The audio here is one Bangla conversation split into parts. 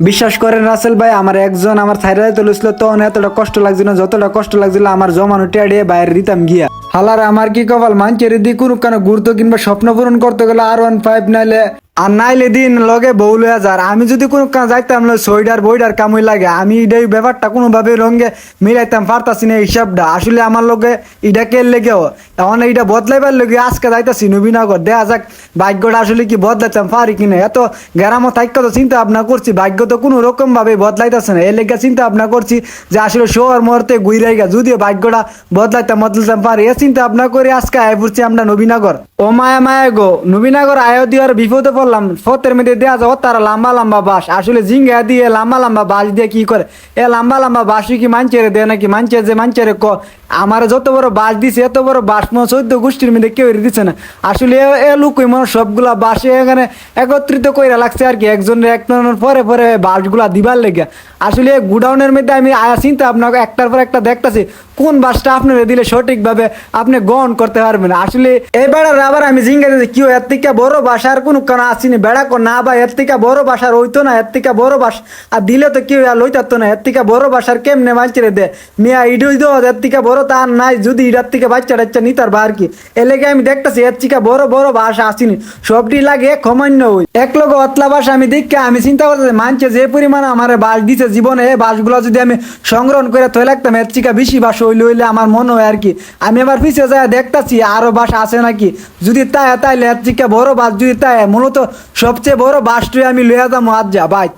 বিশ্বাস করেন রাসেল ভাই, আমার একজন আমার থাইরয়েড তুলেছিল তখন এতটা কষ্ট লাগছিল, যতটা কষ্ট লাগছিল আমার জমানো টেড়িয়ে বাইরে দিতাম গিয়া। হালার আমার কি কপাল? মানচেরি রেদি কোনো কেন? গুরুত্ব কিংবা স্বপ্ন পূরণ করতে গেলে আর ওয়ান ফাইভ নাইলে আর নাইলে দিন লগে বউ লইয়া যার। আমি যদি কোনো যাইতাম না সইডার বইডার কামই লাগে, আমি এই ব্যাপারটা কোনোভাবে রঙে মিলাইতাম, পারতাছি না হিসাবটা। আসলে আমার লগে এটা কে লেগেও এখন এইটা বদলাইবার লগে আজকে যাইতাছি নবীনগর। দেখা যাক, ভাগ্যটা আসলে কি বদলাইতাম, পারি কিনা এত গ্রামও থাইক্য তো চিন্তা ভাবনা করছি, ভাগ্য তো কোনো রকম ভাবে বদলাইতেছে না। এর লেগে চিন্তা ভাবনা করছি যে আসলে শোয়ার মুহূর্তে ঘুরাই গা যদিও ভাগ্যটা বদলাইতাম বদলাইতাম, পারি। এ চিন্তা ভাবনা করে আজকে আয় পড়ছি আমরা নবীনগর। ও মায়া মায়া গো, নবীনগর আয় দিয়ার বিপদে পড়লাম ফতের মধ্যে দেওয়া যাও তারা লম্বা লম্বা বাস আসলে জিঙ্গা দিয়ে লম্বা লম্বা বাস দিয়ে কি করে? এ লম্বা লম্বা বাসই কি মানচেরে দেয় নাকি? মানছে যে মানচেরে ক? আমার যত বড় বাস দিছে, এত বড় বাস মনে চোদ্দ গোষ্ঠীর মধ্যে কেউ দিচ্ছে না। আসলে এ- লুকই মনে সবগুলা বাসে এখানে একত্রিত কইরা লাগছে আর কি। একজনের একজনের পরে পরে বাসগুলা দিবার লেগে আসলে গুডাউনের মধ্যে আমি আয়া চিন্তা আপনাকে একটার পর একটা দেখতাছি কোন বাসটা আপনারা দিলে সঠিকভাবে আপনি গ্রহণ করতে পারবেন? আসলে এই বেড়ার আবার আমি জিঙ্গা দিচ্ছি কি এর থেকে বড় বাসা আর কোনো কেন আসিনি বেড়া কো না বা এর থেকে বড় বাসার হইতো না, এর থেকে বড় বাস। আর দিলে তো কেউ আর লইতারতো না, এর থেকে বড় বাসার কেমনে বাঞ্চিরে দে? মিয়া ইডুই দো এর থেকে বড় তার নাই, যদি ইডার থেকে বাচ্চা টাচ্চা নিতার বা আর কি। লেগে আমি দেখতেছি এর থেকে বড় বড় বাসা আসিনি সবটি লাগে খমান্য ওই এক লোক অতলা বাসা আমি দেখে আমি চিন্তা করতেছি মানছে যে পরিমাণ আমার বাস দিছে জীবনে, এই বাসগুলো যদি আমি সংগ্রহ করে থয়ে এর থেকে বেশি বাস হইলে হইলে আমার মনে হয় আর কি। আমি এবার পিছিয়ে যায় দেখতাছি আরও বাস আছে নাকি। যদি তাই তাইলে এর বড় বাস যদি তাই মূলত সবচেয়ে বড় বাসটাই আমি লইয়া যাব আজ যা বাইক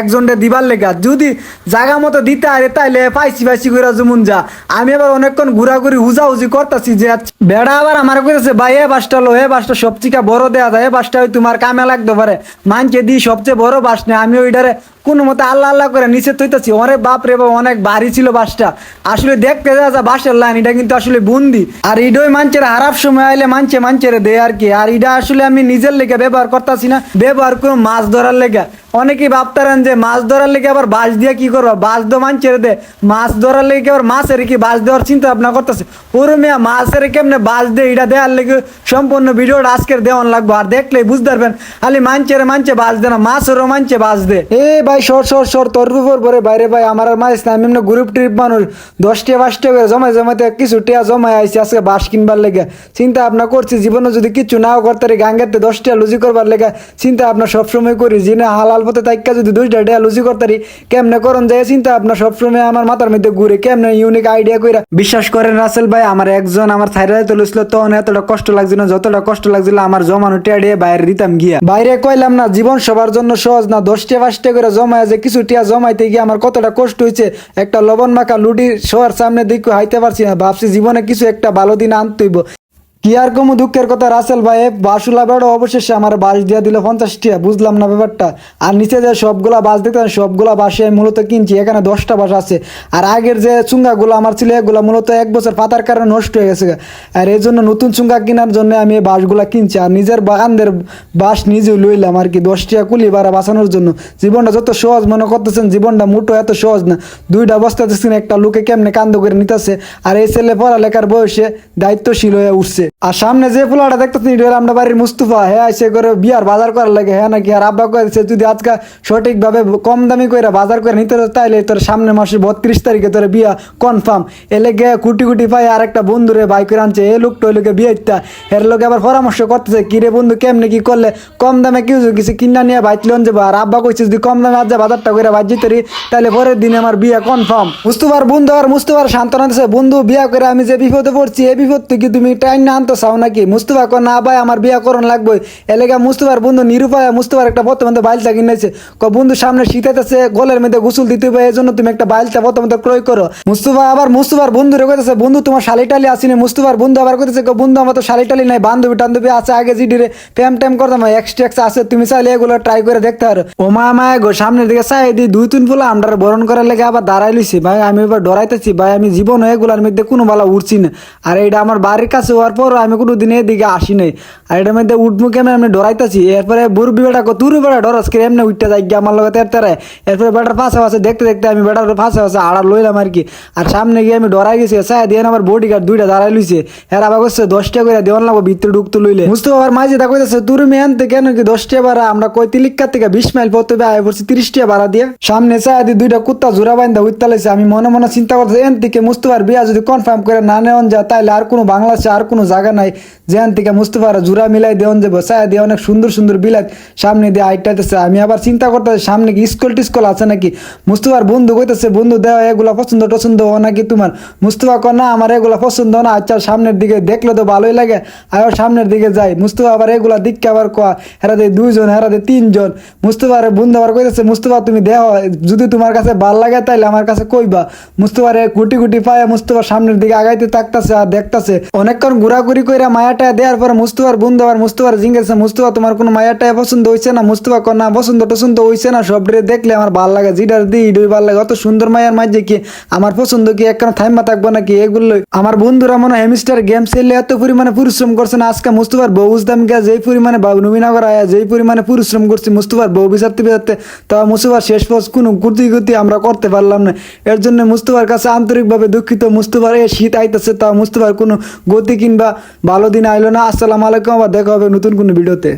একজনটা দিবার লেগা। যদি জায়গা মতো দিতে আরে তাইলে পাইছি পাইছি করে যেমন যা। আমি এবার অনেকক্ষণ ঘুরাঘুরি, হুজাহুজি করতেছি যে বেড়া আবার আমার করেছে ভাই, এ বাসটা লো, এ বাসটা সবচেয়ে বড় দেয়া যায়, এ বাসটা ওই তোমার কামে লাগতে পারে। মানকে দি সবচেয়ে বড় বাস নেই আমি ওইটারে কোনো মতে আল্লাহ আল্লাহ করে নিচে তৈতাছি অনেক বাপ রে বাপ অনেক ভারী ছিল বাসটা। আসলে দেখতে যা বাসের লাইন এটা কিন্তু আসলে বুন্দি। আর ইডোই মানছের হারাপ সময় আইলে মানছে মানছেরে দেয় আর কি। আর এটা আসলে আমি নিজের লেগে ব্যবহার করতেছি না, ব্যবহার করে মাছ ধরার লেগে। অনেকেই ভাবতারেন যে মাছ ধরার লেগে আবার বাস দিয়ে কি করব? বাস দো মানছেরে দে মাছ ধরার লেগে আবার মাছের কি বাস দেওয়ার চিন্তা ভাবনা করতেছে? ওরে মিয়া মাছের কেমনে বাস দে এটা দেওয়ার লেগে সম্পূর্ণ ভিডিওটা আজকের দেওয়ান লাগবো। আর দেখলে বুঝতে পারবেন, খালি মানছেরে মানছে বাস দে না, মাছেরও মানছে বাস দে এ ভাই, সর সর সর, তোর উপর পরে বাইরে ভাই, আমার আর মারিস না, আমি এমনি গ্রুপ ট্রিপ মানুষ। দশটা পাঁচটা করে জমাই জমাতে কিছু টিয়া জমাই আইসি আজকে বাস কিনবার লেগে। চিন্তা ভাবনা করছি, জীবনে যদি কিছু নাও করতে পারি গাঙ্গেতে দশটা লুজি করবার লেগে। চিন্তা ভাবনা সবসময় করি, যে না, হালাল পথে তাইকা যদি দুইটা টিয়া লুজি করতে পারি কেমনে করন যায়? চিন্তা ভাবনা সবসময় আমার মাথার মধ্যে ঘুরে, কেমনে ইউনিক আইডিয়া কইরা। বিশ্বাস করেন রাসেল ভাই, আমার একজন আমার থাইরয়েড তুলেছিল তখন এতটা কষ্ট লাগছিল, যতটা কষ্ট লাগছিল, আমার জমানো টিয়া দিয়ে বাইরে দিতাম গিয়া। বাইরে কইলাম না, জীবন সবার জন্য সহজ না, দশটা পাঁচটা করে জমায় যে কিছু টিয়া জমাইতে গিয়ে আমার কতটা কষ্ট হয়েছে একটা লবণ মাখা লুডি শোয়ার সামনে দিকে হাইতে পারছি না। ভাবছি জীবনে কিছু একটা ভালো দিন আনতেইব কি আর কমু দুঃখের কথা, রাসেল ভাই বাসুলা বেড়ো অবশেষে আমার বাস দিয়া দিল পঞ্চাশ টিয়া বুঝলাম না ব্যাপারটা। আর নিচে যে সবগুলা বাস দেখতাম সবগুলা বাসে আমি মূলত কিনছি, এখানে দশটা বাস আছে। আর আগের যে চুঙ্গাগুলো আমার ছিল, এগুলো মূলত এক বছর পাতার কারণে নষ্ট হয়ে গেছে আর এই জন্য নতুন চুঙ্গা কেনার জন্য আমি এই বাসগুলা কিনছি। আর নিজের বাগানদের বাস নিজেও লইলাম আর কি দশ টিয়া কুলি বাড়া বাঁচানোর জন্য। জীবনটা যত সহজ মনে করতেছেন, জীবনটা মুঠো এত সহজ না। দুইটা বস্তা একটা লোকে কেমনে কান্দ করে নিতেছে। আর এই ছেলে পড়ালেখার বয়সে দায়িত্বশীল হয়ে উঠছে। আর সামনে যে পোলাটা দেখতেছেন, এটা আমরা বাড়ির মুস্তফা। হ্যাঁ সে করে বিয়ার বাজার করার লাগে। হ্যাঁ নাকি? আর আব্বা কয়েছে যদি আজকে সঠিকভাবে কম দামি করে বাজার করে নিতে তাইলে তোর সামনে মাসে বত্রিশ তারিখে তোর বিয়া কনফার্ম এলে গে কুটি কুটি পাই আর একটা বন্ধুরে বাইক করে আনছে, এ লোকটা ওই লোকে বিয়ে ইত্যা এর লোকে আবার পরামর্শ করতেছে, কি রে বন্ধু, কেমনে কি করলে? কম দামে কি কিছু কিনা নিয়ে বাইক লোন যাব। আর আব্বা কইছে, যদি কম দামে আজ বাজারটা করে বাজ যেতে তাহলে পরের দিনে আমার বিয়ে কনফার্ম মুস্তফার বন্ধু আর মুস্তফার সান্ত্বনা দিছে, বন্ধু, বিয়া করে আমি যে বিপদে পড়ছি এই বিপদ থেকে তুমি টাইম না আনতে চাও নাকি? মুস্তফা কো না ভাই, আমার বিয়া করণ লাগবে। এলাকা মুস্তফার বন্ধু নিরুপায় মুস্তফার একটা বর্তমানে বাইলটা কিনেছে। ক বন্ধু, সামনে শীতাইতেছে গোলের মধ্যে গুসুল দিতে হবে এই জন্য তুমি একটা বাইলটা বর্তমানে ক্রয় করো। মুস্তফা আবার, মুস্তফার বন্ধু রে কইতেছে, বন্ধু, তোমার শালি টালি আসিনি। মুস্তফার বন্ধু আবার কইতেছে ক বন্ধু, আমার তো শালি টালি নাই, বান্ধবী টান্ধবী আছে, আগে জিডি রে প্যাম ট্যাম করতাম এক্সট্রা এক্সট্রা আছে, তুমি চাইলে এগুলো ট্রাই করে দেখতে পারো। ও মা মা গো, সামনের দিকে চাই দি দুই তিন ফুলা আমরা বরণ করার লেগে আবার দাঁড়াই লইছি। ভাই, আমি এবার ডরাইতেছি, ভাই, আমি জীবন এগুলার মধ্যে কোনো বালা উঠছি না। আর এইটা আমার বাড়ির কাছে হওয়ার পর পরও আমি কোনো দিন এদিকে আসি নাই। আর এটার মধ্যে উঠমু কেমন আমি ডরাইতেছি? এরপরে বুরবি বেটা তুর বেটা ডরস করে এমনি উঠতে যাই গিয়ে আমার লগে তের তেরে এরপরে বেটার পাশে পাশে দেখতে দেখতে আমি বেটার পাশে পাশে আড়া লইলাম আর কি। আর সামনে গিয়ে আমি ডরাই গেছি। সায়া দিয়ে আমার বডি গার্ড দুইটা দাঁড়াই লইছে। এর আবার করছে দশটা করে দেওয়ান লাগবো, ভিতরে ঢুকতে লইলে। মুস্তফা আবার মাঝে তা কইতাছে তুর মেয়ে আনতে কেন কি দশটা বারা আমরা কই তিলিক্কা থেকে বিশ মাইল পথে আয় পড়ছি, তিরিশটা বাড়া দিয়ে। সামনে চায় দিয়ে দুইটা কুত্তা জোড়া বাইন্দা উত্তা লাইছে। আমি মনে মনে চিন্তা করতেছি এন থেকে মুস্তফার বিয়া যদি কনফার্ম করে না নেওয়ান যায়, তাইলে আর কোনো বাংলাদেশে আর কোনো জায়গা নাই। যেখান থেকে মুস্তফার জোড়া মিলাই দেওয়ান যাব চায় দিয়ে অনেক সুন্দর সুন্দর বিলাত সামনে দিয়ে আইটাইতেছে। আমি আবার চিন্তা করতেছি, সামনে কি স্কুল টিস্কুল আছে নাকি? মুস্তফার বন্ধু কইতেছে, বন্ধু দেওয়া এগুলা পছন্দ টছন্দ ও নাকি তোমার? মুস্তফা কর না, আমার এগুলা পছন্দ না। আচ্ছা সামনের দিকে দেখলে তো ভালোই লাগে। আবার সামনের দিকে যাই। মুস্তফা আবার এগুলা দিককে আবার কয়া, হেরা দে দুইজন, হেরা দে তিনজন। মুস্তফার বন্ধু আবার কইতেছে, মুস্তফা, তুমি দেহ যদি তোমার কাছে ভালো লাগে তাইলে আমার কাছে কইবা। মুস্তফারে গুটি গুটি পায় মুস্তফা সামনের দিকে আগাইতে থাকতেছে আর দেখতাছে, অনেকক্ষণ ঘোরাঘুরি কইরা মায়াটা দেওয়ার পরে মুস্তফার বন্ধু আবার মুস্তফার জিঙ্গেছে মুস্তফা তোমার কোনো মায়াটা পছন্দ হইছে না? মুস্তফা কর না, পছন্দ টছন্দ হইছে না সব ড্রে দেখলে আমার ভালো লাগে, জিডার দি ইডুই ভালো লাগে। অত সুন্দর মায়ার মাঝে কি আমার পছন্দ কি একখানা থাইমা থাকব নাকি? এগুলো আমার বন্ধুরা মনে হেমিস্টার গেম খেললে এত পরিমাণে পরিশ্রম করছে না? আজকে মুস্তফার বউ বুঝতাম গিয়া যেই পরিমাণে বাবু নবীনগর আয়া যেই পরিমাণে পরিশ্রম করছি মুস্তফার বউ বিচারতে বিচারতে, তা মুস্তফার শেষ পথ কোনো গুতি গুতি আমরা করতে পারলাম না। এর জন্য মুস্তফার কাছে আন্তরিকভাবে দুঃখিত। মুস্তফার এই শীত আইতেছে, তা মুস্তফার কোনো গতি কিংবা ভালো দিন আইলো না। আসসালামু আলাইকুম আবার দেখা হবে নতুন কোনো ভিডিওতে।